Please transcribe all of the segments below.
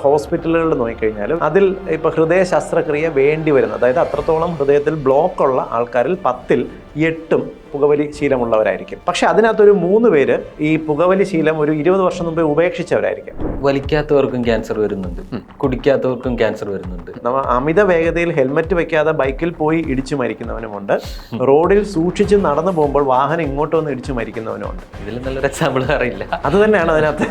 ഹോസ്പിറ്റലുകളിൽ നോക്കിക്കഴിഞ്ഞാലും അതിൽ ഇപ്പോൾ ഹൃദയ ശസ്ത്രക്രിയ വേണ്ടി വരുന്നത്. അതായത് അത്രത്തോളം ഹൃദയത്തിൽ ബ്ലോക്കുള്ള ആൾക്കാരിൽ പത്തിൽ എട്ടും പുകവലി ശീലമുള്ളവരായിരിക്കും. പക്ഷെ അതിനകത്തൊരു മൂന്ന് പേര് ഈ പുകവലി ശീലം ഒരു ഇരുപത് വർഷം മുമ്പേ ഉപേക്ഷിച്ചവരായിരിക്കും. വലിക്കാത്തവർക്കും ക്യാൻസർ വരുന്നുണ്ട്. കുടിക്കാത്തവർക്കും ക്യാൻസർ വരുന്നുണ്ട്. നമ്മൾ അമിത വേഗതയിൽ ഹെൽമെറ്റ് വെക്കാതെ ബൈക്കിൽ പോയി ഇടിച്ചു മരിക്കുന്നവനുമുണ്ട്. റോഡിൽ സൂക്ഷിച്ച് നടന്നു പോകുമ്പോൾ വാഹനം ഇങ്ങോട്ട് വന്ന് ഇടിച്ചു മരിക്കുന്നവനുമുണ്ട്. ഇതിൽ നല്ലൊരു എക്സാമ്പിൾ അറിയില്ല അത് തന്നെയാണ് അതിനകത്ത്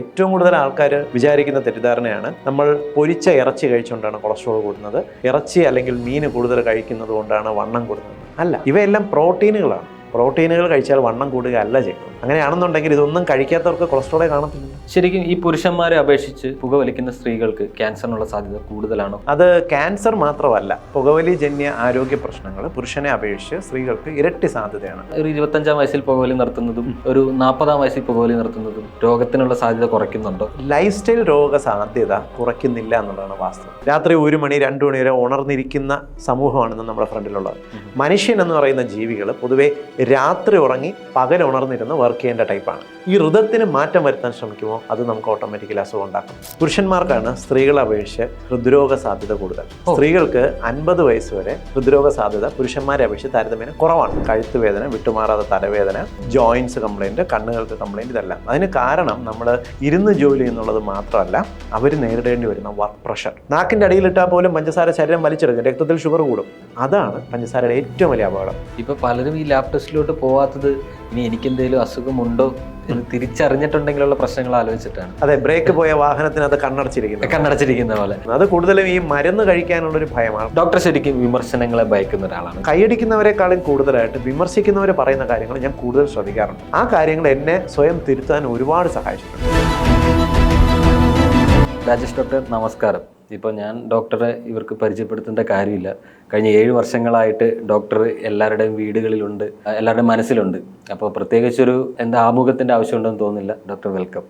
ഏറ്റവും കൂടുതൽ ആൾക്കാർ വിചാരിക്കുന്ന തെറ്റിദ്ധാരണയാണ് നമ്മൾ പൊരിച്ച ഇറച്ചി കഴിച്ചുകൊണ്ടാണ് കൊളസ്ട്രോൾ കൂടുന്നത്. ഇറച്ചി അല്ലെങ്കിൽ മീൻ കൂടുതൽ കഴിക്കുന്നത് കൊണ്ടാണ് വണ്ണം കൂടുന്നത്. അല്ല ഇവയെല്ലാം പ്രോട്ടീനുകളാണ്. പ്രോട്ടീനുകൾ കഴിച്ചാൽ വണ്ണം കൂടുക അല്ല ചെയ്യുന്നത്. അങ്ങനെയാണെന്നുണ്ടെങ്കിൽ ഇതൊന്നും കഴിക്കാത്തവർക്ക് കൊളസ്ട്രോളേ കാണത്തില്ല. ശരിക്കും ഈ പുരുഷന്മാരെ അപേക്ഷിച്ച് പുകവലിക്കുന്ന സ്ത്രീകൾക്ക് ക്യാൻസറിനുള്ള സാധ്യത കൂടുതലാണോ? അത് ക്യാൻസർ മാത്രമല്ല പുകവലി ജന്യ ആരോഗ്യ പ്രശ്നങ്ങൾ പുരുഷനെ അപേക്ഷിച്ച് സ്ത്രീകൾക്ക് ഇരട്ടി സാധ്യതയാണ്. ഒരു ഇരുപത്തഞ്ചാം വയസ്സിൽ പുകവലി നടത്തുന്നതും ഒരു നാൽപ്പതാം വയസ്സിൽ പുകവലി നടത്തുന്നതും രോഗത്തിനുള്ള സാധ്യത കുറയ്ക്കുന്നുണ്ടോ? ലൈഫ് സ്റ്റൈൽ രോഗ സാധ്യത കുറയ്ക്കുന്നില്ല എന്നുള്ളതാണ് വാസ്തവം. രാത്രി ഒരു മണി രണ്ടു മണി വരെ ഉണർന്നിരിക്കുന്ന സമൂഹമാണ് നമ്മുടെ ഫ്രണ്ടിലുള്ളത്. മനുഷ്യൻ എന്ന് പറയുന്ന ജീവികൾ പൊതുവെ രാത്രി ഉറങ്ങി പകൽ ഉണർന്നിരുന്ന് വർക്ക് ചെയ്യേണ്ട ടൈപ്പാണ് ഈ ഹൃദയത്തിന് മാറ്റം വരുത്താൻ ശ്രമിക്കുമോ? അത് നമുക്ക് ഓട്ടോമാറ്റിക്കലി അസുഖം ഉണ്ടാക്കും പുരുഷന്മാർക്കാണ് സ്ത്രീകളെ അപേക്ഷിച്ച് ഹൃദ്രോഗ സാധ്യത കൂടുതൽ. സ്ത്രീകൾക്ക് അൻപത് വയസ്സ് വരെ ഹൃദ്രോഗ സാധ്യത പുരുഷന്മാരെ അപേക്ഷിച്ച് താരതമ്യേന കുറവാണ്. കഴുത്ത് വേദന വിട്ടുമാറാത്ത തലവേദന ജോയിൻസ് കംപ്ലൈന്റ് കണ്ണുകൾക്ക് കംപ്ലൈന്റ് ഇതെല്ലാം. അതിന് കാരണം നമ്മൾ ഇരുന്ന് ജോലി ചെയ്യുന്നുള്ളത് മാത്രമല്ല അവർ നേരിടേണ്ടി വരുന്ന വർക്ക് പ്രഷർ നാക്കിന്റെ അടിയിലിട്ടാൽ പോലും പഞ്ചസാര ശരീരം വലിച്ചെടുക്കും രക്തത്തിൽ ഷുഗർ കൂടും. അതാണ് പഞ്ചസാരയുടെ ഏറ്റവും വലിയ അപകടം. ഇപ്പൊ പലരും ഈ ലാബ് ടെസ്റ്റിലോട്ട് പോവാത്തത് ഇനി എനിക്കെന്തെങ്കിലും അസുഖമുണ്ടോ? തിരിച്ചറിഞ്ഞിട്ടുണ്ടെങ്കിലുള്ള പ്രശ്നങ്ങൾ ആലോചിച്ചിട്ടാണ്. അതെ ബ്രേക്ക് പോയ വാഹനത്തിനകത്ത് കണ്ണടച്ചിരിക്കുന്നത്. കണ്ണടച്ചിരിക്കുന്ന പോലെ. അത് കൂടുതലും ഈ മരുന്ന് കഴിക്കാനുള്ളൊരു ഭയമാണ്. ഡോക്ടർ ശരിക്കും വിമർശനങ്ങളെ ഭയക്കുന്ന ഒരാളാണ്. കൈയടിക്കുന്നവരെക്കാളും കൂടുതലായിട്ട് വിമർശിക്കുന്നവർ പറയുന്ന കാര്യങ്ങൾ ഞാൻ കൂടുതൽ ശ്രദ്ധിക്കാറുണ്ട്. ആ കാര്യങ്ങൾ എന്നെ സ്വയം തിരുത്താൻ ഒരുപാട് സഹായിച്ചിട്ടുണ്ട്. രാജേഷ് ഡോക്ടർ നമസ്കാരം. ഇപ്പോൾ ഞാൻ ഡോക്ടറെ ഇവർക്ക് പരിചയപ്പെടുത്തേണ്ട കാര്യമില്ല. കഴിഞ്ഞ ഏഴ് വർഷങ്ങളായിട്ട് ഡോക്ടർ എല്ലാവരുടെയും വീടുകളിലുണ്ട് എല്ലാവരുടെയും മനസ്സിലുണ്ട്. അപ്പോൾ പ്രത്യേകിച്ചൊരു എന്താ ആമുഖത്തിന്റെ ആവശ്യമുണ്ടെന്ന് തോന്നുന്നില്ല. Doctor welcome.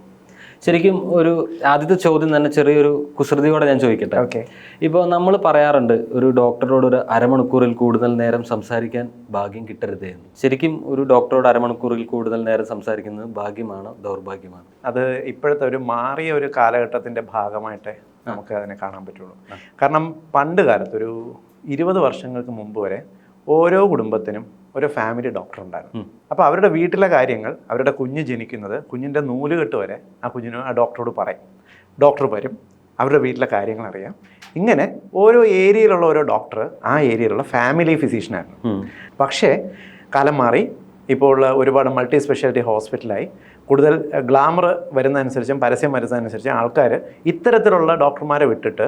ശരിക്കും ഒരു ആദ്യത്തെ ചോദ്യം തന്നെ ചെറിയൊരു കുസൃതിയോടെ ഞാൻ ചോദിക്കട്ടെ? ഓക്കെ. ഇപ്പോൾ നമ്മൾ പറയാറുണ്ട് ഒരു ഡോക്ടറോട് ഒരു അരമണിക്കൂറിൽ കൂടുതൽ നേരം സംസാരിക്കാൻ ഭാഗ്യം കിട്ടരുത് എന്ന്. ശരിക്കും ഒരു ഡോക്ടറോട് അരമണിക്കൂറിൽ കൂടുതൽ നേരം സംസാരിക്കുന്നത് ഭാഗ്യമാണോ ദൗർഭാഗ്യമാണോ? അത് ഇപ്പോഴത്തെ ഒരു മാറിയ ഒരു കാലഘട്ടത്തിന്റെ ഭാഗമായിട്ടേ നമുക്ക് അതിനെ കാണാൻ പറ്റുള്ളൂ. കാരണം പണ്ട് കാലത്ത് ഒരു ഇരുപത് വർഷങ്ങൾക്ക് മുമ്പ് വരെ ഓരോ കുടുംബത്തിനും ഒരു ഫാമിലി ഡോക്ടർ ഉണ്ടായിരുന്നു. അപ്പോൾ അവരുടെ വീട്ടിലെ കാര്യങ്ങൾ അവരുടെ കുഞ്ഞ് ജനിക്കുന്നത് കുഞ്ഞിന്റെ നൂലുകെട്ട് വരെ ആ കുഞ്ഞിന് ആ ഡോക്ടറോട് പറയും. ഡോക്ടർ വരും അവരുടെ വീട്ടിലെ കാര്യങ്ങൾ അറിയാം. ഇങ്ങനെ ഓരോ ഏരിയയിലുള്ള ഓരോ ഡോക്ടർ ആ ഏരിയയിലുള്ള ഫാമിലി ഫിസിഷ്യനായിരുന്നു പക്ഷേ കാലം മാറി ഇപ്പോൾ ഒരുപാട് മൾട്ടി സ്പെഷ്യാലിറ്റി ഹോസ്പിറ്റലായി. കൂടുതൽ ഗ്ലാമർ വരുന്നതനുസരിച്ചും പരസ്യം വരുന്നതനുസരിച്ചും ആൾക്കാർ ഇത്തരത്തിലുള്ള ഡോക്ടർമാരെ വിട്ടിട്ട്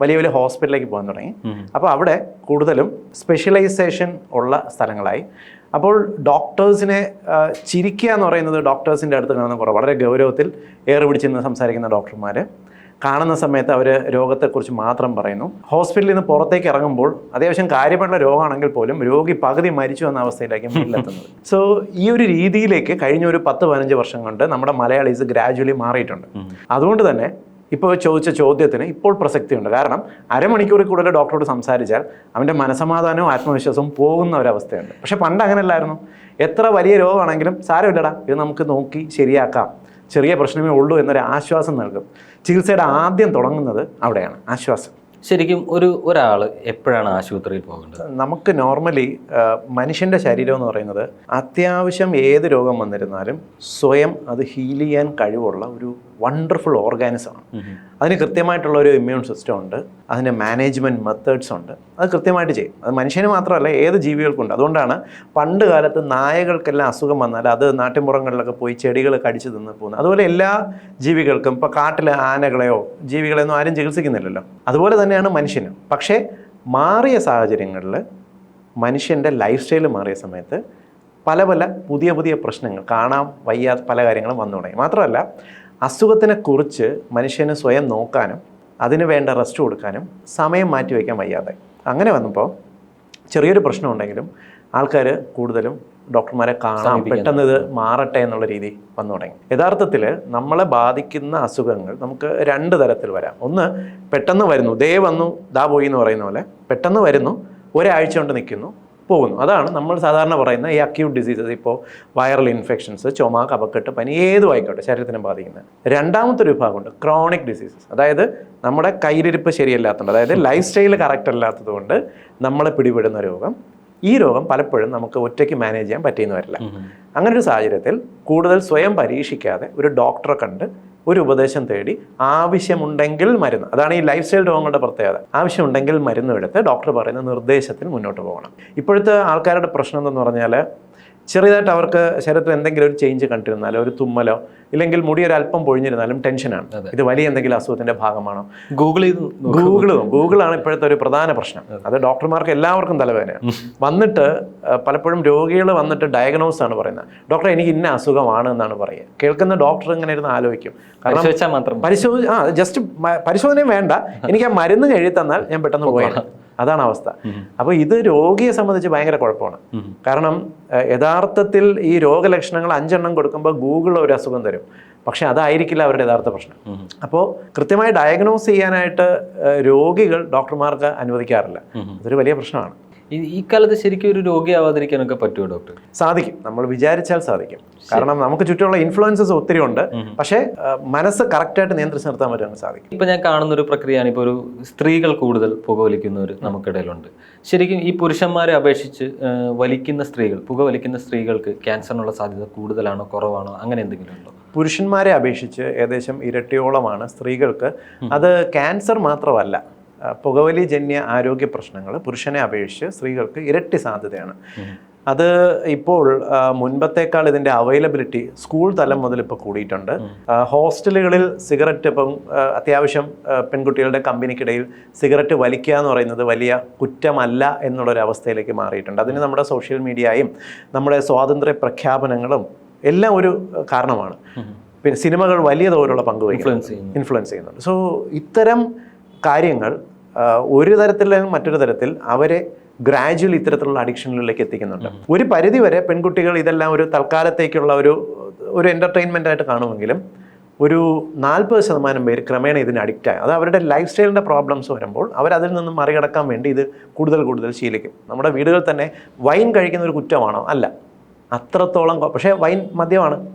വലിയ വലിയ ഹോസ്പിറ്റലിലേക്ക് പോകാൻ തുടങ്ങി. അപ്പോൾ അവിടെ കൂടുതലും സ്പെഷ്യലൈസേഷൻ ഉള്ള സ്ഥലങ്ങളായി. അപ്പോൾ ഡോക്ടേഴ്സിനെ ചിരിക്കുക എന്ന് പറയുന്നത് ഡോക്ടേഴ്സിന്റെ അടുത്ത് കാണുന്ന കുറവ്. വളരെ ഗൗരവത്തിൽ ഏറ് പിടിച്ചിരുന്ന് സംസാരിക്കുന്ന ഡോക്ടർമാർ കാണുന്ന സമയത്ത് അവർ രോഗത്തെക്കുറിച്ച് മാത്രം പറയുന്നു. ഹോസ്പിറ്റലിൽ നിന്ന് പുറത്തേക്ക് ഇറങ്ങുമ്പോൾ അത്യാവശ്യം കാര്യമായിട്ടുള്ള രോഗമാണെങ്കിൽ പോലും രോഗി പകുതി മരിച്ചു എന്ന അവസ്ഥയിലേക്ക് വീട്ടിലെത്തുന്നത്. സോ ഈ ഒരു രീതിയിലേക്ക് കഴിഞ്ഞ ഒരു പത്ത് പതിനഞ്ച് വർഷം കൊണ്ട് നമ്മുടെ മലയാളീസ് ഗ്രാജുവലി മാറിയിട്ടുണ്ട്. അതുകൊണ്ട് തന്നെ ഇപ്പോൾ ചോദിച്ച ചോദ്യത്തിന് ഇപ്പോൾ പ്രസക്തിയുണ്ട്. കാരണം അരമണിക്കൂറിൽ കൂടുതൽ ഡോക്ടറോട് സംസാരിച്ചാൽ അവന്റെ മനസമാധാനവും ആത്മവിശ്വാസവും പോകുന്ന ഒരവസ്ഥയുണ്ട്. പക്ഷേ പണ്ട് അങ്ങനെയല്ലായിരുന്നു. എത്ര വലിയ രോഗമാണെങ്കിലും സാരമില്ലടാ. ഇത് നമുക്ക് നോക്കി ശരിയാക്കാം. ചെറിയ പ്രശ്നമേ ഉള്ളൂ എന്നൊരു ആശ്വാസം നൽകും. ചികിത്സയുടെ ആദ്യം തുടങ്ങുന്നത് അവിടെയാണ്. ആശ്വാസം. ശരിക്കും ഒരു ഒരാൾ എപ്പോഴാണ് ആശുപത്രിയിൽ പോകേണ്ടത്? നമുക്ക് നോർമലി മനുഷ്യന്റെ ശരീരം എന്ന് പറയുന്നത് അത്യാവശ്യം ഏത് രോഗം വന്നിരുന്നാലും സ്വയം അത് ഹീൽ ചെയ്യാൻ കഴിവുള്ള ഒരു വണ്ടർഫുൾ ഓർഗാനിസം ആണ്. അതിന് കൃത്യമായിട്ടുള്ള ഒരു ഇമ്മ്യൂൺ സിസ്റ്റം ഉണ്ട്. അതിന് മാനേജ്മെന്റ് മെത്തേഡ്സ് ഉണ്ട്. അത് കൃത്യമായിട്ട് ചെയ്യും. അത് മനുഷ്യന് മാത്രമല്ല ഏത് ജീവികൾക്കുണ്ട്. അതുകൊണ്ടാണ് പണ്ട് കാലത്ത് നായകൾക്കെല്ലാം അസുഖം വന്നാൽ അത് നാട്ടിൻപുറങ്ങളിലൊക്കെ പോയി ചെടികൾ കടിച്ചു തിന്ന് പോകുന്നത്. അതുപോലെ എല്ലാ ജീവികൾക്കും ഇപ്പോൾ കാട്ടിലെ ആനകളെയോ ജീവികളെയൊന്നും ആരും ചികിത്സിക്കുന്നില്ലല്ലോ. അതുപോലെ തന്നെയാണ് മനുഷ്യന്. പക്ഷേ മാറിയ സാഹചര്യങ്ങളിൽ മനുഷ്യന്റെ ലൈഫ് സ്റ്റൈൽ മാറിയ സമയത്ത് പല പല പുതിയ പുതിയ പ്രശ്നങ്ങൾ കാണാൻ വയ്യാത്ത പല കാര്യങ്ങളും വന്നു തുടങ്ങി. മാത്രമല്ല അസുഖത്തിനെ കുറിച്ച് മനുഷ്യന് സ്വയം നോക്കാനും അതിന് വേണ്ട റെസ്റ്റ് കൊടുക്കാനും സമയം മാറ്റിവെക്കാൻ വയ്യാതെ. അങ്ങനെ വന്നപ്പോൾ ചെറിയൊരു പ്രശ്നം ഉണ്ടെങ്കിലും ആൾക്കാർ കൂടുതലും ഡോക്ടർമാരെ കാണാം പെട്ടെന്ന് ഇത് മാറട്ടെ എന്നുള്ള രീതി വന്നു തുടങ്ങി. യഥാർത്ഥത്തിൽ നമ്മളെ ബാധിക്കുന്ന അസുഖങ്ങൾ നമുക്ക് രണ്ട് തരത്തിൽ വരാം. ഒന്ന് പെട്ടെന്ന് വരുന്നു. ദേ വന്നു ദാ പോയി എന്ന് പറയുന്ന പോലെ പെട്ടെന്ന് വരുന്നു ഒരാഴ്ച കൊണ്ട് നിൽക്കുന്നു പോകുന്നു. അതാണ് നമ്മൾ സാധാരണ പറയുന്ന ഈ അക്യൂട്ട് ഡിസീസസ് ഇപ്പോൾ വൈറൽ ഇൻഫെക്ഷൻസ് ചുമ കപക്കെട്ട് പനി ഏതും ആയിക്കോട്ടെ ശരീരത്തിനെ ബാധിക്കുന്നത് രണ്ടാമത്തെ ഒരു വിഭാഗമുണ്ട് ക്രോണിക് ഡിസീസസ് അതായത് നമ്മുടെ കയ്യിലിരിപ്പ് ശരിയല്ലാത്തതുകൊണ്ട് അതായത് ലൈഫ് സ്റ്റൈൽ കറക്റ്റ് അല്ലാത്തത് കൊണ്ട് നമ്മളെ പിടിപെടുന്ന രോഗം. ഈ രോഗം പലപ്പോഴും നമുക്ക് ഒറ്റയ്ക്ക് മാനേജ് ചെയ്യാൻ പറ്റിയെന്ന് വരില്ല. അങ്ങനെ ഒരു സാഹചര്യത്തിൽ കൂടുതൽ സ്വയം പരീക്ഷിക്കാതെ ഒരു ഡോക്ടറെ കണ്ട് ഒരു ഉപദേശം തേടി ആവശ്യമുണ്ടെങ്കിൽ മരുന്ന്. അതാണ് ഈ ലൈഫ് സ്റ്റൈൽ രോഗങ്ങളുടെ പ്രത്യേകത. ആവശ്യമുണ്ടെങ്കിൽ മരുന്ന് എടുത്ത് ഡോക്ടർ പറയുന്ന നിർദ്ദേശത്തിന് മുന്നോട്ട് പോകണം. ഇപ്പോഴത്തെ ആൾക്കാരുടെ പ്രശ്നം എന്തെന്ന് പറഞ്ഞാൽ ചെറിയതായിട്ട് അവർക്ക് ശരീരത്തിൽ എന്തെങ്കിലും ഒരു ചേഞ്ച് കണ്ടിരുന്നാലോ ഒരു തുമ്മലോ ഇല്ലെങ്കിൽ മുടി ഒരു അല്പം പൊഴിഞ്ഞിരുന്നാലും ടെൻഷനാണ് ഇത് വലിയ എന്തെങ്കിലും അസുഖത്തിന്റെ ഭാഗമാണോ? ഗൂഗിൾ. ഗൂഗിൾ ഗൂഗിളാണ് ഇപ്പോഴത്തെ ഒരു പ്രധാന പ്രശ്നം. അത്. ഡോക്ടർമാർക്ക് എല്ലാവർക്കും തലവേദനയാണ്. വന്നിട്ട് പലപ്പോഴും രോഗികൾ വന്നിട്ട് ഡയഗ്നോസ് ആണ് പറയുന്നത്. ഡോക്ടർ എനിക്ക് ഇന്ന അസുഖമാണ് എന്നാണ് പറയുക. കേൾക്കുന്ന ഡോക്ടർ ഇങ്ങനെ ഇരുന്ന് ആലോചിക്കും. കാരണം. പരിശോധന ആ ജസ്റ്റ് പരിശോധനയും വേണ്ട. എനിക്ക് ആ മരുന്ന് എഴുതി തന്നാൽ ഞാൻ പെട്ടെന്ന് പോയാണ് അതാണ് അവസ്ഥ. അപ്പോൾ ഇത് രോഗിയെ സംബന്ധിച്ച് ഭയങ്കര കുഴപ്പമാണ്. കാരണം യഥാർത്ഥത്തിൽ ഈ രോഗലക്ഷണങ്ങൾ അഞ്ചെണ്ണം കൊടുക്കുമ്പോൾ ഗൂഗിൾ ഒരു അസുഖം തരും. പക്ഷെ അതായിരിക്കില്ല അവരുടെ യഥാർത്ഥ പ്രശ്നം. അപ്പോൾ കൃത്യമായി ഡയഗ്നോസ് ചെയ്യാനായിട്ട് രോഗികൾ ഡോക്ടർമാർക്ക് അനുവദിക്കാറില്ല. അതൊരു വലിയ പ്രശ്നമാണ്. ഈ കാലത്ത് ശരിക്കും ഒരു രോഗിയാവാതിരിക്കാനൊക്കെ പറ്റുമോ ഡോക്ടർ? സാധിക്കും. നമ്മൾ വിചാരിച്ചാൽ സാധിക്കും. കാരണം നമുക്ക് ചുറ്റുമുള്ള ഇൻഫ്ലുവൻസസ് ഒത്തിരി ഉണ്ട്. പക്ഷേ മനസ്സ് കറക്റ്റായിട്ട് നിയന്ത്രിച്ച് നിർത്താൻ പറ്റുമെന്ന് സാധിക്കും. ഇപ്പൊ ഞാൻ കാണുന്ന ഒരു പ്രക്രിയയാണ്. ഇപ്പോൾ ഒരു സ്ത്രീകൾ കൂടുതൽ പുകവലിക്കുന്നവർ നമുക്കിടയിലുണ്ട്. ശരിക്കും ഈ പുരുഷന്മാരെ അപേക്ഷിച്ച് വലിക്കുന്ന സ്ത്രീകൾ പുകവലിക്കുന്ന സ്ത്രീകൾക്ക് ക്യാൻസറിനുള്ള സാധ്യത കൂടുതലാണോ കുറവാണോ അങ്ങനെ എന്തെങ്കിലും ഉണ്ടോ? പുരുഷന്മാരെ അപേക്ഷിച്ച് ഏകദേശം ഇരട്ടിയോളമാണ് സ്ത്രീകൾക്ക്. അത് ക്യാൻസർ മാത്രമല്ല. ആ, പുകവലി ജന്യ ആരോഗ്യ പ്രശ്നങ്ങൾ പുരുഷനെ അപേക്ഷിച്ച് സ്ത്രീകൾക്ക് ഇരട്ടി സാധ്യതയാണ്. അത് ഇപ്പോൾ മുൻപത്തേക്കാൾ ഇതിന്റെ അവൈലബിലിറ്റി സ്കൂൾ തലം മുതൽ ഇപ്പോൾ കൂടിയിട്ടുണ്ട്. ഹോസ്റ്റലുകളിൽ സിഗരറ്റ് ഇപ്പം അത്യാവശ്യം പെൺകുട്ടികളുടെ കമ്പനിക്കിടയിൽ സിഗരറ്റ് വലിക്കുക എന്ന് പറയുന്നത് വലിയ കുറ്റമല്ല എന്നുള്ളൊരു അവസ്ഥയിലേക്ക് മാറിയിട്ടുണ്ട്. അതിന് നമ്മുടെ സോഷ്യൽ മീഡിയയും നമ്മുടെ സ്വാതന്ത്ര്യ പ്രഖ്യാപനങ്ങളും എല്ലാം ഒരു കാരണമാണ്. പിന്നെ സിനിമകൾ വലിയ തോതിലുള്ള പങ്ക് ഇൻഫ്ലുവൻസ് ചെയ്യുന്നു. ചെയ്യുന്നുണ്ട്. സോ ഇത്തരം കാര്യങ്ങൾ ഒരു തരത്തിലും മറ്റൊരു തരത്തിൽ അവരെ ഗ്രാജുവലി ഇത്തരത്തിലുള്ള അഡിക്ഷനുകളിലേക്ക് എത്തിക്കുന്നുണ്ട്. ഒരു പരിധിവരെ പെൺകുട്ടികൾ ഇതെല്ലാം ഒരു തൽക്കാലത്തേക്കുള്ള ഒരു ഒരു എന്റർടൈൻമെന്റ് ആയിട്ട് കാണുമെങ്കിലും ഒരു നാൽപ്പത് ശതമാനം പേര് ക്രമേണ ഇതിന് അഡിക്റ്റ് ആയി. അത് അവരുടെ ലൈഫ് സ്റ്റൈലിന്റെ പ്രോബ്ലംസ് വരുമ്പോൾ അവരതിൽ നിന്നും മറികടക്കാൻ വേണ്ടി ഇത് കൂടുതൽ കൂടുതൽ ശീലിക്കും. നമ്മുടെ വീടുകളിൽ തന്നെ വൈൻ കഴിക്കുന്ന ഒരു കുറ്റമാണോ? അല്ല. അത്രത്തോളം പക്ഷേ വൈൻ മദ്യമാണ്.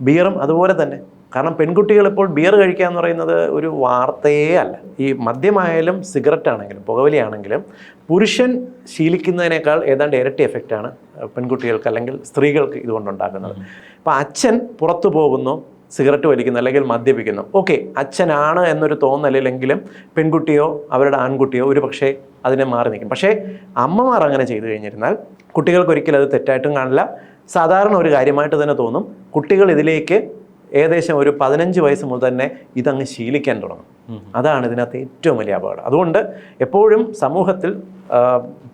ബിയറും അതുപോലെ തന്നെ. കാരണം പെൺകുട്ടികൾ ഇപ്പോൾ ബിയർ കഴിക്കുക എന്ന് പറയുന്നത് ഒരു വാർത്തയേ അല്ല. ഈ മദ്യമായാലും സിഗരറ്റ് ആണെങ്കിലും പുകവലിയാണെങ്കിലും പുരുഷൻ ശീലിക്കുന്നതിനേക്കാൾ ഏതാണ്ട് ഇരട്ടി എഫക്റ്റാണ് പെൺകുട്ടികൾക്ക് അല്ലെങ്കിൽ സ്ത്രീകൾക്ക് ഇതുകൊണ്ടുണ്ടാക്കുന്നത് അപ്പോൾ അച്ഛൻ പുറത്തു പോകുന്നു സിഗരറ്റ് വലിക്കുന്നു അല്ലെങ്കിൽ മദ്യപിക്കുന്നു. ഓക്കെ അച്ഛനാണ് എന്നൊരു തോന്നലില്ലെങ്കിലും പെൺകുട്ടിയോ അവരുടെ ആൺകുട്ടിയോ ഒരു പക്ഷേ അതിനെ മാറി നിൽക്കും. പക്ഷേ അമ്മമാർ അങ്ങനെ ചെയ്തു കഴിഞ്ഞിരുന്നാൽ കുട്ടികൾക്ക് ഒരിക്കലും അത് തെറ്റായിട്ടും കാണില്ല. സാധാരണ ഒരു കാര്യമായിട്ട് തന്നെ തോന്നും കുട്ടികൾ ഇതിലേക്ക് ഏകദേശം ഒരു പതിനഞ്ച് വയസ്സ് മുതൽ തന്നെ ഇതങ്ങ് ശീലിക്കാൻ തുടങ്ങും. അതാണ് ഇതിനകത്ത് ഏറ്റവും വലിയ അപകടം. അതുകൊണ്ട് എപ്പോഴും സമൂഹത്തിൽ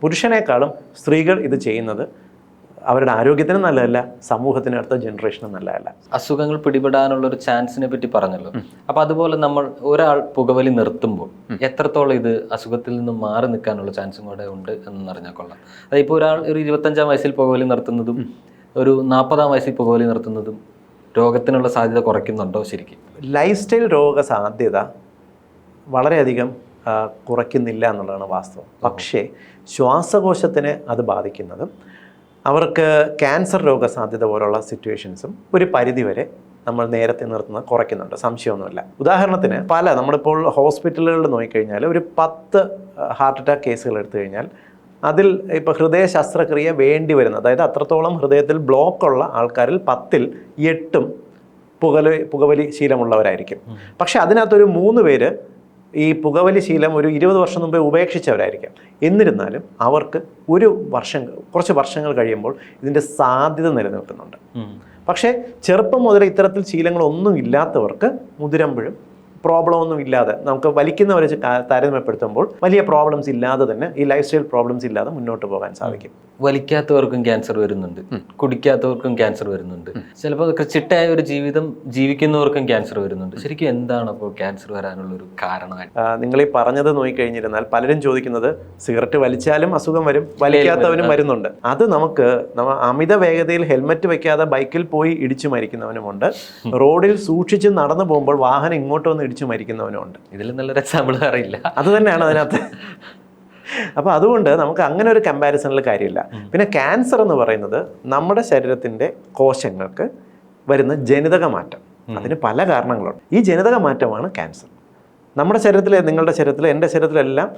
പുരുഷനേക്കാളും സ്ത്രീകൾ ഇത് ചെയ്യുന്നത് അവരുടെ ആരോഗ്യത്തിനും നല്ലതല്ല സമൂഹത്തിന് അടുത്ത ജനറേഷനും നല്ലതല്ല. അസുഖങ്ങൾ പിടിപെടാനുള്ള ഒരു ചാൻസിനെ പറ്റി പറഞ്ഞല്ലോ. അപ്പൊ അതുപോലെ നമ്മൾ ഒരാൾ പുകവലി നിർത്തുമ്പോൾ എത്രത്തോളം ഇത് അസുഖത്തിൽ നിന്ന് മാറി നിൽക്കാനുള്ള ചാൻസും കൂടെ ഉണ്ട് എന്ന് അറിഞ്ഞാൽ കൊള്ളാം. അതായത് ഇപ്പോൾ ഒരാൾ ഒരു ഇരുപത്തഞ്ചാം വയസ്സിൽ പുകവലി നിർത്തുന്നതും ഒരു നാൽപ്പതാം വയസ്സിൽ പുകവലി നിർത്തുന്നതും രോഗത്തിനുള്ള സാധ്യത കുറയ്ക്കുന്നുണ്ടോ ശരിക്കും? ലൈഫ് സ്റ്റൈൽ രോഗ സാധ്യത വളരെയധികം കുറയ്ക്കുന്നില്ല എന്നുള്ളതാണ് വാസ്തവം. പക്ഷേ ശ്വാസകോശത്തിനെ അത് ബാധിക്കുന്നതും അവർക്ക് ക്യാൻസർ രോഗ സാധ്യത പോലുള്ള സിറ്റുവേഷൻസും ഒരു പരിധിവരെ നമ്മൾ നേരത്തെ നിർത്തുന്നത് കുറയ്ക്കുന്നുണ്ട്. സംശയമൊന്നുമില്ല. ഉദാഹരണത്തിന് പല നമ്മളിപ്പോൾ ഹോസ്പിറ്റലുകളിൽ നോക്കിക്കഴിഞ്ഞാൽ ഒരു പത്ത് ഹാർട്ട് അറ്റാക്ക് കേസുകൾ എടുത്തു കഴിഞ്ഞാൽ അതിൽ ഇപ്പോൾ ഹൃദയ ശസ്ത്രക്രിയ വേണ്ടി വരുന്ന. അതായത് അത്രത്തോളം ഹൃദയത്തിൽ ബ്ലോക്കുള്ള ആൾക്കാരിൽ പത്തിൽ എട്ടും പുകല പുകവലി ശീലമുള്ളവരായിരിക്കും. പക്ഷേ അതിനകത്തൊരു മൂന്ന് പേര് ഈ പുകവലി ശീലം ഒരു ഇരുപത് വർഷം മുമ്പേ ഉപേക്ഷിച്ചവരായിരിക്കാം. എന്നിരുന്നാലും അവർക്ക് ഒരു വർഷം കുറച്ച് വർഷങ്ങൾ കഴിയുമ്പോൾ ഇതിന്റെ സാധ്യത നിലനിൽക്കുന്നുണ്ട്. പക്ഷേ ചെറുപ്പം മുതൽ ഇത്തരത്തിൽ ശീലങ്ങളൊന്നും ഇല്ലാത്തവർക്ക് മുതിരുമ്പോഴും പ്രോബ്ലം ഒന്നും ഇല്ലാതെ നമുക്ക് വലിക്കുന്നവരെ വെച്ച് താരതമ്യപ്പെടുത്തുമ്പോൾ വലിയ പ്രോബ്ലംസ് ഇല്ലാതെ തന്നെ ഈ ലൈഫ് സ്റ്റൈൽ പ്രോബ്ലംസ് ഇല്ലാതെ മുന്നോട്ട് പോകാൻ സാധിക്കും. വലിക്കാത്തവർക്കും ക്യാൻസർ വരുന്നുണ്ട്. കുടിക്കാത്തവർക്കും ക്യാൻസർ വരുന്നുണ്ട്. ചിലപ്പോൾ ചിട്ടയായ ഒരു ജീവിതം ജീവിക്കുന്നവർക്കും ക്യാൻസർ വരുന്നുണ്ട്. ശരിക്കും എന്താണ് അപ്പോൾ ക്യാൻസർ വരാനുള്ള ഒരു കാരണമായിട്ട് നിങ്ങൾ ഈ പറഞ്ഞത് നോക്കിക്കഴിഞ്ഞിരുന്നാൽ പലരും ചോദിക്കുന്നത് സിഗരറ്റ് വലിച്ചാലും അസുഖം വരും വലിക്കാത്തവനും വരുന്നുണ്ട്. അത് നമുക്ക് നമ്മ അമിത വേഗതയിൽ ഹെൽമറ്റ് വെക്കാതെ ബൈക്കിൽ പോയി ഇടിച്ചു മരിക്കുന്നവനുമുണ്ട്. റോഡിൽ സൂക്ഷിച്ച് നടന്നു പോകുമ്പോൾ വാഹനം ഇങ്ങോട്ട് വന്ന് ഇടിച്ചു മരിക്കുന്നവനുണ്ട് ഇതിൽ നല്ലൊരു എക്സാമ്പിൾ അറിയില്ല അത് തന്നെയാണ് അതിനകത്ത്. അപ്പോൾ അതുകൊണ്ട് നമുക്ക് അങ്ങനെ ഒരു കമ്പാരിസണിൽ കാര്യമില്ല. പിന്നെ ക്യാൻസർ എന്ന് പറയുന്നത് നമ്മുടെ ശരീരത്തിന്റെ കോശങ്ങൾക്ക് വരുന്ന ജനിതക മാറ്റം. അതിന് പല കാരണങ്ങളുണ്ട്. ഈ ജനിതക മാറ്റമാണ് ക്യാൻസർ നമ്മുടെ ശരീരത്തിൽ നിങ്ങളുടെ ശരീരത്തിൽ എന്റെ ശരീരത്തിലെല്ലാം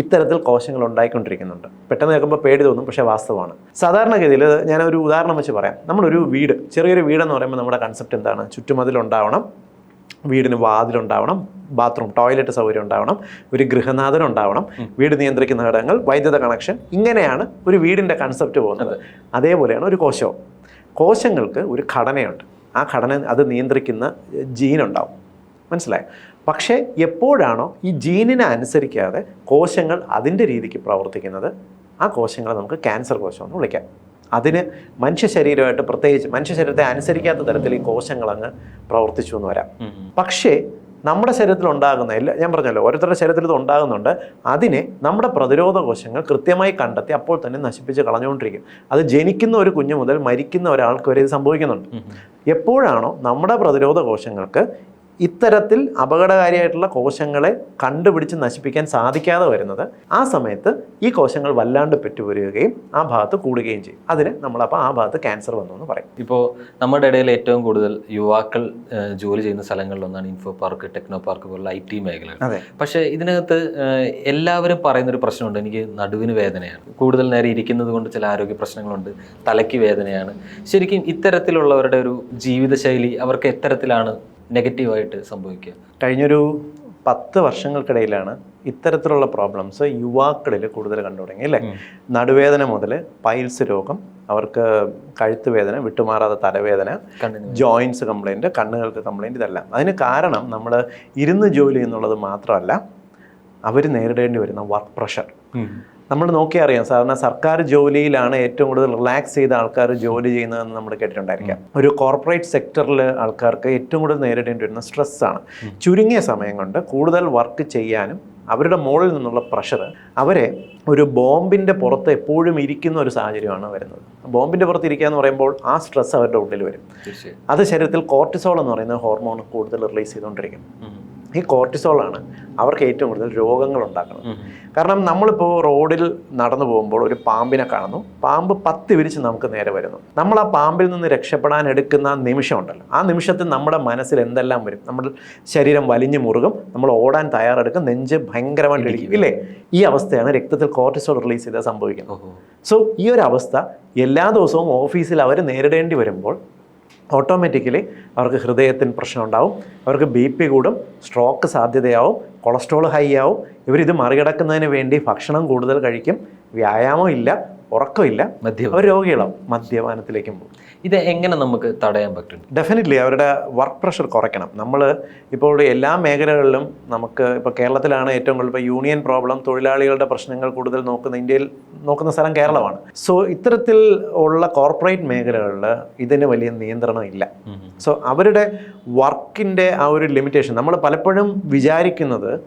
ഇത്തരത്തിൽ കോശങ്ങൾ ഉണ്ടായിക്കൊണ്ടിരിക്കുന്നുണ്ട്. പെട്ടെന്ന് കേൾക്കുമ്പോൾ പേടി തോന്നും പക്ഷേ വാസ്തവമാണ്. സാധാരണഗതിയിൽ ഞാനൊരു ഉദാഹരണം വെച്ച് പറയാം. നമ്മളൊരു വീട് ചെറിയൊരു വീടെന്ന് പറയുമ്പോൾ നമ്മുടെ കൺസെപ്റ്റ് എന്താണ്? ചുറ്റുമതിലുണ്ടാവണം വീടിന് വാതിലുണ്ടാവണം ബാത്റൂം ടോയ്ലറ്റ് സൗകര്യം ഉണ്ടാവണം ഒരു ഗൃഹനാഥൻ ഉണ്ടാവണം വീട് നിയന്ത്രിക്കുന്ന ഘടകങ്ങൾ വൈദ്യുത കണക്ഷൻ ഇങ്ങനെയാണ് ഒരു വീടിന്റെ കൺസെപ്റ്റ് പോകുന്നത്. അതേപോലെയാണ് ഒരു കോശവും. കോശങ്ങൾക്ക് ഒരു ഘടനയുണ്ട്. ആ ഘടന അത് നിയന്ത്രിക്കുന്ന ജീനുണ്ടാവും മനസ്സിലായോ? പക്ഷേ എപ്പോഴാണോ ഈ ജീനിനെ അനുസരിക്കാതെ കോശങ്ങൾ അതിന്റെ രീതിക്ക് പ്രവർത്തിക്കുന്നത് ആ കോശങ്ങളെ നമുക്ക് ക്യാൻസർ കോശം എന്ന് വിളിക്കാം. അതിന് മനുഷ്യ ശരീരമായിട്ട് പ്രത്യേകിച്ച് മനുഷ്യ ശരീരത്തെ അനുസരിക്കാത്ത തരത്തിൽ ഈ കോശങ്ങൾ അങ്ങ് പ്രവർത്തിച്ചു എന്ന് വരാം. പക്ഷേ നമ്മുടെ ശരീരത്തിൽ ഉണ്ടാകുന്ന എല്ലാ ഞാൻ പറഞ്ഞല്ലോ ഓരോരുത്തരുടെ ശരീരത്തിൽ ഇത് ഉണ്ടാകുന്നുണ്ട്. അതിനെ നമ്മുടെ പ്രതിരോധ കോശങ്ങൾ കൃത്യമായി കണ്ടെത്തി അപ്പോൾ തന്നെ നശിപ്പിച്ച് കളഞ്ഞുകൊണ്ടിരിക്കും. അത് ജനിക്കുന്ന ഒരു കുഞ്ഞു മുതൽ മരിക്കുന്ന ഒരാൾക്ക് വരെ ഇത് സംഭവിക്കുന്നുണ്ട്. എപ്പോഴാണോ നമ്മുടെ പ്രതിരോധ കോശങ്ങൾക്ക് ഇത്തരത്തിൽ അപകടകാരിയായിട്ടുള്ള കോശങ്ങളെ കണ്ടുപിടിച്ച് നശിപ്പിക്കാൻ സാധിക്കാതെ വരുന്നത് ആ സമയത്ത് ഈ കോശങ്ങൾ വല്ലാണ്ട് പെറ്റുവരികയും ആ ഭാഗത്ത് കൂടുകയും ചെയ്യും. അതിന് നമ്മളപ്പോൾ ആ ഭാഗത്ത് ക്യാൻസർ വന്നു എന്ന് പറയും. ഇപ്പോൾ നമ്മുടെ ഇടയിൽ ഏറ്റവും കൂടുതൽ യുവാക്കൾ ജോലി ചെയ്യുന്ന സ്ഥലങ്ങളിലൊന്നാണ് ഇൻഫോ പാർക്ക് ടെക്നോ പാർക്ക് പോലുള്ള ഐ ടി മേഖലകൾ. പക്ഷേ ഇതിനകത്ത് എല്ലാവരും പറയുന്ന ഒരു പ്രശ്നമുണ്ട്. എനിക്ക് നടുവിന് വേദനയാണ്. കൂടുതൽ നേരം ഇരിക്കുന്നത് കൊണ്ട് ചില ആരോഗ്യ പ്രശ്നങ്ങളുണ്ട്. തലയ്ക്ക് വേദനയാണ്. ശരിക്കും ഇത്തരത്തിലുള്ളവരുടെ ഒരു ജീവിതശൈലി അവർക്ക് എത്തരത്തിലാണ് നെഗറ്റീവായിട്ട് സംഭവിക്കുക. കഴിഞ്ഞൊരു പത്ത് വർഷങ്ങൾക്കിടയിലാണ് ഇത്തരത്തിലുള്ള പ്രോബ്ലംസ് യുവാക്കളിൽ കൂടുതൽ കണ്ടു തുടങ്ങി അല്ലേ? നടുവേദന മുതൽ പൈൽസ് രോഗം അവർക്ക് കഴുത്ത് വേദന വിട്ടുമാറാതെ തലവേദന ജോയിൻസ് കംപ്ലൈന്റ് കണ്ണുകൾക്ക് കംപ്ലൈന്റ് ഇതെല്ലാം. അതിന് കാരണം നമ്മൾ ഇരുന്ന് ജോലി എന്നുള്ളത് മാത്രമല്ല അവർ നേരിടേണ്ടി വരുന്ന വർക്ക് പ്രഷർ നമ്മൾ നോക്കിയാൽ അറിയാം. സാധാരണ സർക്കാർ ജോലിയിലാണ് ഏറ്റവും കൂടുതൽ റിലാക്സ് ചെയ്ത ആൾക്കാർ ജോലി ചെയ്യുന്നതെന്ന് നമ്മൾ കേട്ടിട്ടുണ്ടായിരിക്കാം. ഒരു കോർപ്പറേറ്റ് സെക്ടറിൽ ആൾക്കാർക്ക് ഏറ്റവും കൂടുതൽ നേരിടേണ്ടി വരുന്ന സ്ട്രെസ്സാണ് ചുരുങ്ങിയ സമയം കൊണ്ട് കൂടുതൽ വർക്ക് ചെയ്യാനും അവരുടെ മുകളിൽ നിന്നുള്ള പ്രഷർ അവരെ ഒരു ബോംബിന്റെ പുറത്ത് എപ്പോഴും ഇരിക്കുന്ന ഒരു സാഹചര്യമാണ് വരുന്നത്. ബോംബിന്റെ പുറത്ത് ഇരിക്കുക എന്ന് പറയുമ്പോൾ ആ സ്ട്രെസ് അവരുടെ ഉള്ളിൽ വരും. അത് ശരീരത്തിൽ കോർട്ടിസോൾ എന്ന് പറയുന്ന ഹോർമോൺ കൂടുതൽ റിലീസ് ചെയ്തുകൊണ്ടിരിക്കും. ഈ കോർട്ടിസോളാണ് അവർക്ക് ഏറ്റവും കൂടുതൽ രോഗങ്ങൾ ഉണ്ടാക്കുന്നത്. കാരണം നമ്മളിപ്പോൾ റോഡിൽ നടന്നു പോകുമ്പോൾ ഒരു പാമ്പിനെ കാണുന്നു. പാമ്പ് പത്ത് വിരിച്ച് നമുക്ക് നേരെ വരുന്നു. നമ്മൾ ആ പാമ്പിൽ നിന്ന് രക്ഷപ്പെടാൻ എടുക്കുന്ന നിമിഷം നിമിഷമുണ്ടല്ലോ. ആ നിമിഷത്തിൽ നമ്മുടെ മനസ്സിൽ എന്തെല്ലാം വരും? നമ്മൾ ശരീരം വലിഞ്ഞു മുറുകും. നമ്മൾ ഓടാൻ തയ്യാറെടുക്കും. നെഞ്ച് ഭയങ്കരമായിട്ട് ഇടിക്കും. ഇല്ലേ? ഈ അവസ്ഥയാണ് രക്തത്തിൽ കോർട്ടിസോൾ റിലീസ് ചെയ്താൽ സംഭവിക്കുന്നത്. സോ ഈ ഒരു അവസ്ഥ എല്ലാ ദിവസവും ഓഫീസിൽ അവർ നേരിടേണ്ടി വരുമ്പോൾ ഓട്ടോമാറ്റിക്കലി അവർക്ക് ഹൃദയത്തിന് പ്രശ്നം ഉണ്ടാവും അവർക്ക് ബി പി കൂടും സ്ട്രോക്ക് സാധ്യതയാവും കൊളസ്ട്രോൾ ഹൈ ആവും. ഇവരിത് മറികടക്കുന്നതിന് വേണ്ടി ഭക്ഷണം കൂടുതൽ കഴിക്കും. വ്യായാമം ഇല്ല. ഉറക്കമില്ല. മദ്യം അവർ രോഗികളാവും. മദ്യപാനത്തിലേക്കും പോകും. ഇത് എങ്ങനെ നമുക്ക് തടയാൻ പറ്റും ഡെഫിനറ്റ്ലി അവരുടെ വർക്ക് പ്രഷർ കുറയ്ക്കണം. നമ്മൾ ഇപ്പോൾ എല്ലാ മേഖലകളിലും നമുക്ക് ഇപ്പോൾ കേരളത്തിലാണ് ഏറ്റവും കൂടുതൽ ഇപ്പോൾ യൂണിയൻ പ്രോബ്ലം തൊഴിലാളികളുടെ പ്രശ്നങ്ങൾ കൂടുതൽ നോക്കുന്ന ഇന്ത്യയിൽ നോക്കുന്ന സ്ഥലം കേരളമാണ്. സോ ഇത്തരത്തിൽ ഉള്ള കോർപ്പറേറ്റ് മേഖലകളിൽ ഇതിന് വലിയ നിയന്ത്രണം ഇല്ല. സോ അവരുടെ വർക്കിന്റെ ആ ഒരു ലിമിറ്റേഷൻ നമ്മൾ പലപ്പോഴും വിചാരിക്കുന്നത്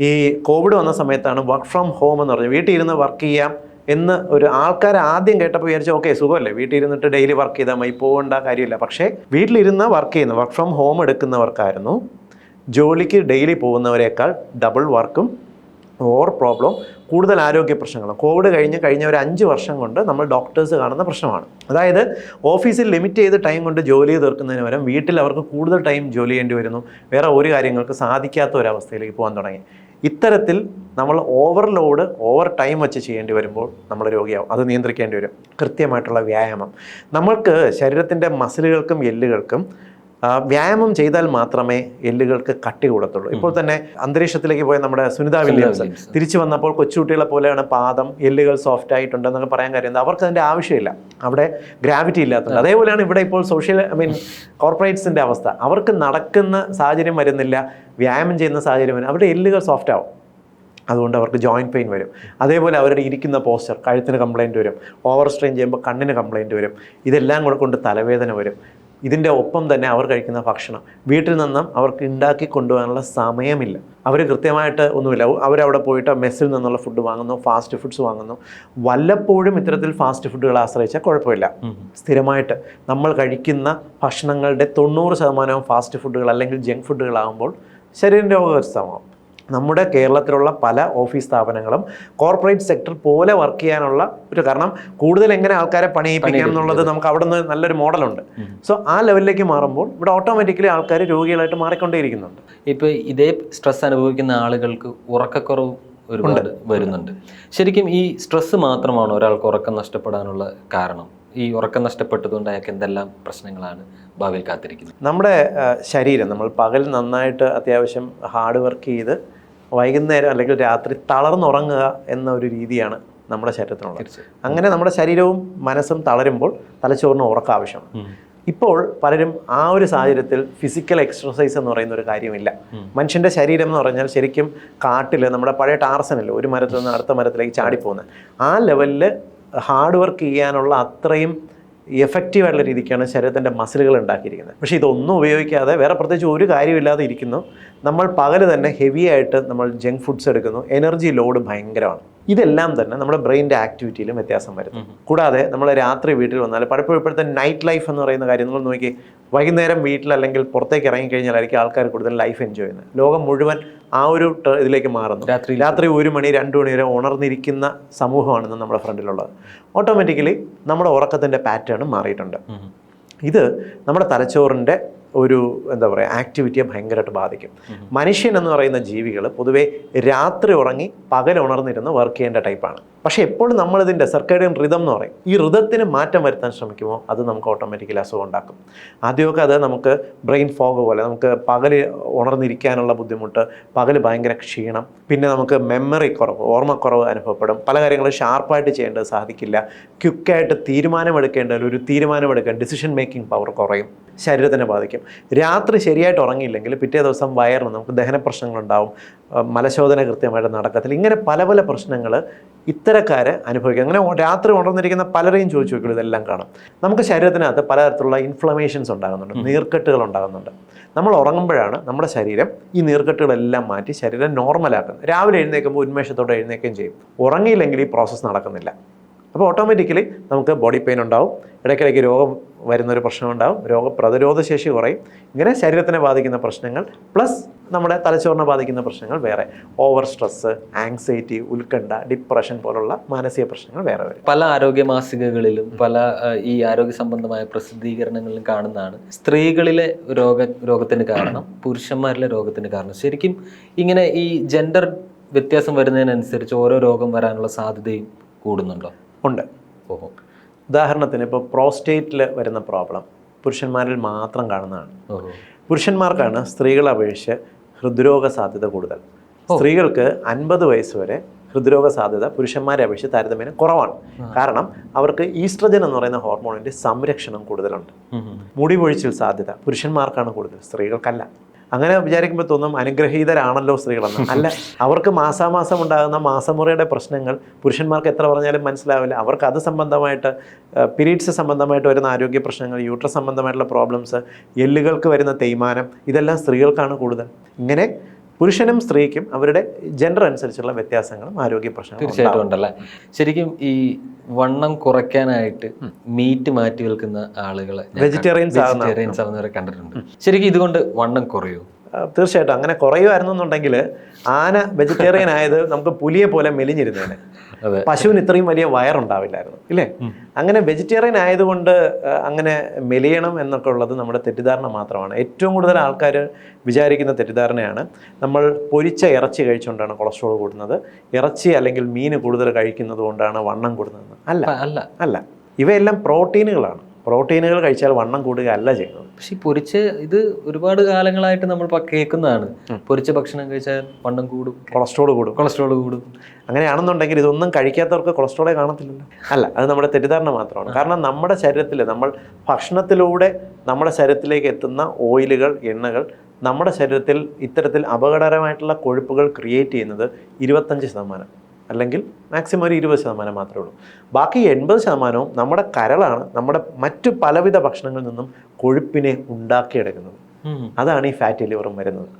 ഈ കോവിഡ് വന്ന സമയത്താണ് വർക്ക് ഫ്രം ഹോം എന്ന് പറഞ്ഞത് വീട്ടിൽ ഇരുന്ന് വർക്ക് ചെയ്യാം. എന്ന് ഒരു ആൾക്കാർ ആദ്യം കേട്ടപ്പോൾ വിചാരിച്ചു ഓക്കെ സുഖമല്ലേ? വീട്ടിൽ ഇരുന്നിട്ട് ഡെയിലി വർക്ക് ചെയ്താൽ മതി പോകേണ്ട കാര്യമില്ല. പക്ഷേ വീട്ടിലിരുന്ന് വർക്ക് ചെയ്യുന്ന വർക്ക് ഫ്രം ഹോം എടുക്കുന്നവർക്കായിരുന്നു ജോലിക്ക് ഡെയിലി പോകുന്നവരെക്കാൾ ഡബിൾ വർക്കും ഓർ പ്രോബ്ലം കൂടുതൽ ആരോഗ്യ പ്രശ്നങ്ങളും. കോവിഡ് കഴിഞ്ഞ് കഴിഞ്ഞ ഒരു അഞ്ച് വർഷം കൊണ്ട് നമ്മൾ ഡോക്ടേഴ്സ് കാണുന്ന പ്രശ്നമാണ്. അതായത് ഓഫീസിൽ ലിമിറ്റ് ചെയ്ത് ടൈം കൊണ്ട് ജോലി തീർക്കുന്നതിന് പകരം വീട്ടിൽ അവർക്ക് കൂടുതൽ ടൈം ജോലി ചെയ്യേണ്ടി വരുന്നു. വേറെ ഒരു കാര്യങ്ങൾക്ക് സാധിക്കാത്ത ഒരവസ്ഥയിലേക്ക് പോകാൻ തുടങ്ങി. ഇത്തരത്തിൽ നമ്മൾ ഓവർലോഡ് ഓവർ ടൈം വെച്ച് ചെയ്യേണ്ടി വരുമ്പോൾ നമ്മൾ രോഗിയാവും. അത് നിയന്ത്രിക്കേണ്ടി വരും. കൃത്യമായിട്ടുള്ള വ്യായാമം. നമ്മൾക്ക് ശരീരത്തിന്റെ മസിലുകൾക്കും എല്ലുകൾക്കും വ്യായാമം ചെയ്താൽ മാത്രമേ എല്ലുകൾക്ക് കട്ടി കൂടത്തുള്ളൂ. ഇപ്പോൾ തന്നെ അന്തരീക്ഷത്തിലേക്ക് പോയ നമ്മുടെ സുനിത വില്യംസ്. തിരിച്ചു വന്നപ്പോൾ കൊച്ചുകുട്ടികളെ പോലെയാണ് പാദം എല്ലുകൾ സോഫ്റ്റ് ആയിട്ടുണ്ടെന്നൊക്കെ പറയാൻ കാര്യം അവർക്ക് അതിന്റെ ആവശ്യമില്ല. അവിടെ ഗ്രാവിറ്റി ഇല്ലാത്തത് അതേപോലെയാണ് ഇവിടെ ഇപ്പോൾ സോഷ്യൽ ഐ മീൻ കോർപ്പറേറ്റ്സിന്റെ അവസ്ഥ. അവർക്ക് നടക്കുന്ന സാഹചര്യം വരുന്നില്ല വ്യായാമം ചെയ്യുന്ന സാഹചര്യം വരും അവരുടെ എല്ലുകൾ സോഫ്റ്റ് ആവും. അതുകൊണ്ട് അവർക്ക് ജോയിന്റ് പെയിൻ വരും. അതേപോലെ അവരുടെ ഇരിക്കുന്ന പോസ്റ്റർ കഴുത്തിന് കംപ്ലൈന്റ് വരും. ഓവർ സ്ട്രെയിൻ ചെയ്യുമ്പോൾ കണ്ണിന് കംപ്ലൈന്റ് വരും. ഇതെല്ലാം കൂടെ കൊണ്ട് തലവേദന വരും. ഇതിന്റെ ഒപ്പം തന്നെ അവർ കഴിക്കുന്ന ഭക്ഷണം. വീട്ടിൽ നിന്നും അവർക്ക് ഉണ്ടാക്കി കൊണ്ടുപോകാനുള്ള സമയമില്ല. അവർ കൃത്യമായിട്ട് ഒന്നുമില്ല. അവരവിടെ പോയിട്ട് മെസ്സിൽ നിന്നുള്ള ഫുഡ് വാങ്ങുന്നു ഫാസ്റ്റ് ഫുഡ്സ് വാങ്ങുന്നു. വല്ലപ്പോഴും ഇത്തരത്തിൽ ഫാസ്റ്റ് ഫുഡുകൾ ആശ്രയിച്ചാൽ കുഴപ്പമില്ല. സ്ഥിരമായിട്ട് നമ്മൾ കഴിക്കുന്ന ഭക്ഷണങ്ങളുടെ തൊണ്ണൂറ് ശതമാനവും ഫാസ്റ്റ് ഫുഡുകൾ അല്ലെങ്കിൽ ജങ്ക് ഫുഡുകളാകുമ്പോൾ ശരീരം രോഗഗ്രസ്തമാവും നമ്മുടെ കേരളത്തിലുള്ള പല ഓഫീസ് സ്ഥാപനങ്ങളും കോർപ്പറേറ്റ് സെക്ടർ പോലെ വർക്ക് ചെയ്യാനുള്ള ഒരു കാരണം കൂടുതൽ എങ്ങനെ ആൾക്കാരെ പണിയിപ്പിക്കാം എന്നുള്ളത് നമുക്ക് അവിടെ നിന്ന് നല്ലൊരു മോഡലുണ്ട്. സോ ആ ലെവലിലേക്ക് മാറുമ്പോൾ ഇവിടെ ഓട്ടോമാറ്റിക്കലി ആൾക്കാർ രോഗികളായിട്ട് മാറിക്കൊണ്ടേയിരിക്കുന്നുണ്ട്. ഇപ്പൊ ഇതേ സ്ട്രെസ് അനുഭവിക്കുന്ന ആളുകൾക്ക് ഉറക്കക്കുറവ് ഒരുപാട് വരുന്നുണ്ട്. ശരിക്കും ഈ സ്ട്രെസ് മാത്രമാണ് ഒരാൾക്ക് ഉറക്കം നഷ്ടപ്പെടാനുള്ള കാരണം? ഈ ഉറക്കം നഷ്ടപ്പെട്ടതുകൊണ്ട് അയാൾക്ക് എന്തെല്ലാം പ്രശ്നങ്ങളാണ് ഭാവിയിൽ കാത്തിരിക്കുന്നത്? നമ്മുടെ ശരീരം നമ്മൾ പകൽ നന്നായിട്ട് അത്യാവശ്യം ഹാർഡ് വർക്ക് ചെയ്ത് വൈകുന്നേരം അല്ലെങ്കിൽ രാത്രി തളർന്നുറങ്ങുക എന്ന ഒരു രീതിയാണ് നമ്മുടെ ശരീരത്തിനുള്ളത്. അങ്ങനെ നമ്മുടെ ശരീരവും മനസ്സും തളരുമ്പോൾ തലച്ചോറിന് ഉറക്കം ആവശ്യമാണ്. ഇപ്പോൾ പലരും ആ ഒരു സാഹചര്യത്തിൽ ഫിസിക്കൽ എക്സർസൈസ് എന്ന് പറയുന്ന ഒരു കാര്യമില്ല. മനുഷ്യന്റെ ശരീരം എന്ന് പറഞ്ഞാൽ ശരിക്കും കാട്ടിൽ നമ്മുടെ പഴയ ടാർസനല്ലോ ഒരു മരത്തിൽ നിന്ന് അടുത്ത മരത്തിലേക്ക് ചാടിപ്പോകുന്നത്. ആ ലെവലിൽ ഹാർഡ് വർക്ക് ചെയ്യാനുള്ള അത്രയും എഫക്റ്റീവ് ആയിട്ടുള്ള രീതിക്കാണ് ശരീരത്തിന്റെ മസിലുകൾ ഉണ്ടാക്കിയിരിക്കുന്നത്. പക്ഷേ ഇതൊന്നും ഉപയോഗിക്കാതെ വേറെ പ്രത്യേകിച്ച് ഒരു കാര്യമില്ലാതെ ഇരിക്കുന്നു. നമ്മൾ പകൽ തന്നെ ഹെവി ആയിട്ട് നമ്മൾ ജങ്ക് ഫുഡ്സ് എടുക്കുന്നു. എനർജി ലോഡ് ഭയങ്കരമാണ്. ഇതെല്ലാം തന്നെ നമ്മുടെ ബ്രെയിന്റെ ആക്ടിവിറ്റിയിലും വ്യത്യാസം വരുന്നു. കൂടാതെ നമ്മൾ രാത്രി വീട്ടിൽ വന്നാൽ പലപ്പോഴും ഇപ്പോഴത്തെ നൈറ്റ് ലൈഫ് എന്ന് പറയുന്ന കാര്യം നിങ്ങൾ നോക്കി വൈകുന്നേരം വീട്ടിൽ അല്ലെങ്കിൽ പുറത്തേക്ക് ഇറങ്ങിക്കഴിഞ്ഞാലായിരിക്കും ആൾക്കാർ കൂടുതൽ ലൈഫ് എൻജോയ് ചെയ്യുന്നത്. ലോകം മുഴുവൻ ആ ഒരു ഇതിലേക്ക് മാറുന്നു. രാത്രി രാത്രി ഒരു മണി രണ്ട് മണി വരെ ഉണർന്നിരിക്കുന്ന സമൂഹമാണ് നമ്മുടെ ഫ്രണ്ടിലുള്ളത്. ഓട്ടോമാറ്റിക്കലി നമ്മുടെ ഉറക്കത്തിന്റെ പാറ്റേണും മാറിയിട്ടുണ്ട്. ഇത് നമ്മുടെ തലച്ചോറിന്റെ ഒരു എന്താ പറയുക ആക്ടിവിറ്റിയെ ഭയങ്കരമായിട്ട് ബാധിക്കും. മനുഷ്യൻ എന്ന് പറയുന്ന ജീവികൾ പൊതുവേ രാത്രി ഉറങ്ങി പകൽ ഉണർന്നിരുന്ന് വർക്ക് ചെയ്യേണ്ട ടൈപ്പാണ് പക്ഷേ എപ്പോഴും നമ്മളിതിന്റെ സർക്കേഡിയൻ റിതം എന്ന് പറയും. ഈ റിതത്തിന് മാറ്റം വരുത്താൻ ശ്രമിക്കുമോ അത് നമുക്ക് ഓട്ടോമാറ്റിക്കലി അസുഖം ഉണ്ടാക്കും. ആദ്യമൊക്കെ അത് നമുക്ക് ബ്രെയിൻ ഫോഗ് പോലെ നമുക്ക് പകൽ ഉണർന്നിരിക്കാനുള്ള ബുദ്ധിമുട്ട് പകൽ ഭയങ്കര ക്ഷീണം പിന്നെ നമുക്ക് മെമ്മറി കുറവ് ഓർമ്മക്കുറവ് അനുഭവപ്പെടും. പല കാര്യങ്ങളും ഷാർപ്പായിട്ട് ചെയ്യേണ്ടത് സാധിക്കില്ല. ക്വിക്കായിട്ട് തീരുമാനമെടുക്കേണ്ടതിൽ ഒരു തീരുമാനമെടുക്കാൻ ഡിസിഷൻ മേക്കിംഗ് പവർ കുറയും. ശരീരത്തിനെ ബാധിക്കും. രാത്രി ശരിയായിട്ട് ഉറങ്ങിയില്ലെങ്കിൽ പിറ്റേ ദിവസം വയറിന് നമുക്ക് ദഹന പ്രശ്നങ്ങളുണ്ടാവും മലശോധന കൃത്യമായിട്ട് നടക്കത്തില്ല. ഇങ്ങനെ പല പല പ്രശ്നങ്ങൾ ഇത്തരക്കാർ അനുഭവിക്കുക. അങ്ങനെ രാത്രി ഉണർന്നിരിക്കുന്ന പലരെയും ചോദിച്ചു നോക്കുള്ളൂ ഇതെല്ലാം കാണാം. നമുക്ക് ശരീരത്തിനകത്ത് പലതരത്തിലുള്ള ഇൻഫ്ലമേഷൻസ് ഉണ്ടാകുന്നുണ്ട്. നീർക്കെട്ടുകൾ ഉണ്ടാകുന്നുണ്ട്. നമ്മൾ ഉറങ്ങുമ്പോഴാണ് നമ്മുടെ ശരീരം ഈ നീർക്കെട്ടുകളെല്ലാം മാറ്റി ശരീരം നോർമലാക്കുന്നത് രാവിലെ എഴുന്നേൽക്കുമ്പോൾ ഉന്മേഷത്തോടെ എഴുന്നേൽക്കുകയും ചെയ്യും. ഉറങ്ങിയില്ലെങ്കിൽ ഈ പ്രോസസ്സ് നടക്കുന്നില്ല. അപ്പോൾ ഓട്ടോമാറ്റിക്കലി നമുക്ക് ബോഡി പെയിൻ ഉണ്ടാവും. ഇടയ്ക്കിടയ്ക്ക് രോഗം വരുന്നൊരു പ്രശ്നമുണ്ടാകും രോഗപ്രതിരോധ ശേഷി കുറയും. ഇങ്ങനെ ശരീരത്തിനെ ബാധിക്കുന്ന പ്രശ്നങ്ങൾ പ്ലസ് നമ്മുടെ തലച്ചോറിനെ ബാധിക്കുന്ന പ്രശ്നങ്ങൾ വേറെ. ഓവർ സ്ട്രെസ്സ് ആങ്സൈറ്റി ഉത്കണ്ഠ ഡിപ്രഷൻ പോലുള്ള മാനസിക പ്രശ്നങ്ങൾ വേറെ വരും. പല ആരോഗ്യ മാസികകളിലും പല ഈ ആരോഗ്യ സംബന്ധമായ പ്രസിദ്ധീകരണങ്ങളിലും കാണുന്നതാണ് സ്ത്രീകളിലെ രോഗ രോഗത്തിന് കാരണം പുരുഷന്മാരിലെ രോഗത്തിന് കാരണം. ശരിക്കും ഇങ്ങനെ ഈ ജെൻഡർ വ്യത്യാസം വരുന്നതിനനുസരിച്ച് ഓരോ രോഗം വരാനുള്ള സാധ്യതയും കൂടുന്നുണ്ടോ? ഉണ്ട്. ഓഹോ. ഉദാഹരണത്തിന് ഇപ്പോൾ പ്രോസ്റ്റേറ്റിൽ വരുന്ന പ്രോബ്ലം പുരുഷന്മാരിൽ മാത്രം കാണുന്നതാണ്. പുരുഷന്മാർക്കാണ് സ്ത്രീകളെ അപേക്ഷിച്ച് ഹൃദ്രോഗ സാധ്യത കൂടുതൽ. സ്ത്രീകൾക്ക് അൻപത് വയസ്സ് വരെ ഹൃദ്രോഗ സാധ്യത പുരുഷന്മാരെ അപേക്ഷിച്ച് താരതമ്യേന കുറവാണ്. കാരണം അവർക്ക് ഈസ്ട്രജൻ എന്ന് പറയുന്ന ഹോർമോണിന്റെ സംരക്ഷണം കൂടുതലുണ്ട്. മുടി പൊഴിച്ചിൽ സാധ്യത പുരുഷന്മാർക്കാണ് കൂടുതൽ സ്ത്രീകൾക്കല്ല. അങ്ങനെ വിചാരിക്കുമ്പോൾ തോന്നും അനുഗ്രഹീതരാണല്ലോ സ്ത്രീകളെന്ന്. അല്ല അവർക്ക് മാസാമാസം ഉണ്ടാകുന്ന മാസമുറയുടെ പ്രശ്നങ്ങൾ പുരുഷന്മാർക്ക് എത്ര പറഞ്ഞാലും മനസ്സിലാവില്ല. അവർക്ക് അത് സംബന്ധമായിട്ട് പീരീഡ്സ് സംബന്ധമായിട്ട് വരുന്ന ആരോഗ്യ പ്രശ്നങ്ങൾ യൂട്രസ് സംബന്ധമായിട്ടുള്ള പ്രോബ്ലംസ് എല്ലുകൾക്ക് വരുന്ന തേയ്മാനം ഇതെല്ലാം സ്ത്രീകൾക്കാണ് കൂടുതൽ. ഇങ്ങനെ പുരുഷനും സ്ത്രീക്കും അവരുടെ ജെൻഡർ അനുസരിച്ചുള്ള വ്യത്യാസങ്ങളും ആരോഗ്യ പ്രശ്നങ്ങളും തീർച്ചയായിട്ടും ഉണ്ടല്ലേ? ശരിക്കും ഈ വണ്ണം കുറയ്ക്കാനായിട്ട് മീറ്റ് മാറ്റി വെക്കുന്ന ആളുകളെ വെജിറ്റേറിയൻസ് വെജിറ്റേറിയൻസ് ആവുന്നവരെ കണ്ടിട്ടുണ്ട്. ശരിക്കും ഇതുകൊണ്ട് വണ്ണം കുറയൂ? ആ, തീർച്ചയായിട്ടും അങ്ങനെ കുറയുമായിരുന്നു എന്നുണ്ടെങ്കിൽ ആന വെജിറ്റേറിയൻ ആയത് നമുക്ക് പുലിയെ പോലെ മെലിഞ്ഞിരുന്നേനെ. പശുവിന് ഇത്രയും വലിയ വയറുണ്ടാവില്ലായിരുന്നു ഇല്ലേ? അങ്ങനെ വെജിറ്റേറിയൻ ആയതുകൊണ്ട് അങ്ങനെ മെലിയണം എന്നൊക്കെ ഉള്ളത് നമ്മുടെ തെറ്റിദ്ധാരണ മാത്രമാണ്. ഏറ്റവും കൂടുതൽ ആൾക്കാർ വിചാരിക്കുന്ന തെറ്റിദ്ധാരണയാണ് നമ്മൾ പൊരിച്ച ഇറച്ചി കഴിച്ചുകൊണ്ടാണ് കൊളസ്ട്രോൾ കൂടുന്നത്. ഇറച്ചി അല്ലെങ്കിൽ മീൻ കൂടുതൽ കഴിക്കുന്നത് കൊണ്ടാണ് വണ്ണം കൂടുന്നത്. അല്ല. അല്ല. അല്ല. ഇവയെല്ലാം പ്രോട്ടീനുകളാണ്. പ്രോട്ടീനുകൾ കഴിച്ചാൽ വണ്ണം കൂടുക അല്ല ചെയ്യുന്നത്. പക്ഷേ പൊരിച്ച ഇത് ഒരുപാട് കാലങ്ങളായിട്ട് നമ്മൾ കേൾക്കുന്നതാണ്. പൊരിച്ച ഭക്ഷണം കഴിച്ചാൽ വണ്ണം കൂടും. കൊളസ്ട്രോൾ കൂടും. കൊളസ്ട്രോൾ കൂടും. അങ്ങനെയാണെന്നുണ്ടെങ്കിൽ ഇതൊന്നും കഴിക്കാത്തവർക്ക് കൊളസ്ട്രോളെ കാണത്തില്ലല്ലോ. അല്ല അത് നമ്മുടെ തെറ്റിദ്ധാരണ മാത്രമാണ്. കാരണം നമ്മുടെ ശരീരത്തിൽ നമ്മൾ ഭക്ഷണത്തിലൂടെ നമ്മുടെ ശരീരത്തിലേക്ക് എത്തുന്ന ഓയിലുകൾ എണ്ണകൾ നമ്മുടെ ശരീരത്തിൽ ഇത്തരത്തിൽ അപകടകരമായിട്ടുള്ള കൊഴുപ്പുകൾ ക്രിയേറ്റ് ചെയ്യുന്നത് ഇരുപത്തഞ്ച് ശതമാനം. അല്ലെങ്കിൽ മാക്സിമം ഒരു ഇരുപത് ശതമാനം മാത്രമേ ഉള്ളൂ. ബാക്കി എൺപത് ശതമാനവും നമ്മുടെ കരളാണ് നമ്മുടെ മറ്റു പലവിധ ഭക്ഷണങ്ങളിൽ നിന്നും കൊഴുപ്പിനെ ഉണ്ടാക്കിയെടുക്കുന്നത്. അതാണ് ഈ ഫാറ്റ് ലിവറും വരുന്നത്.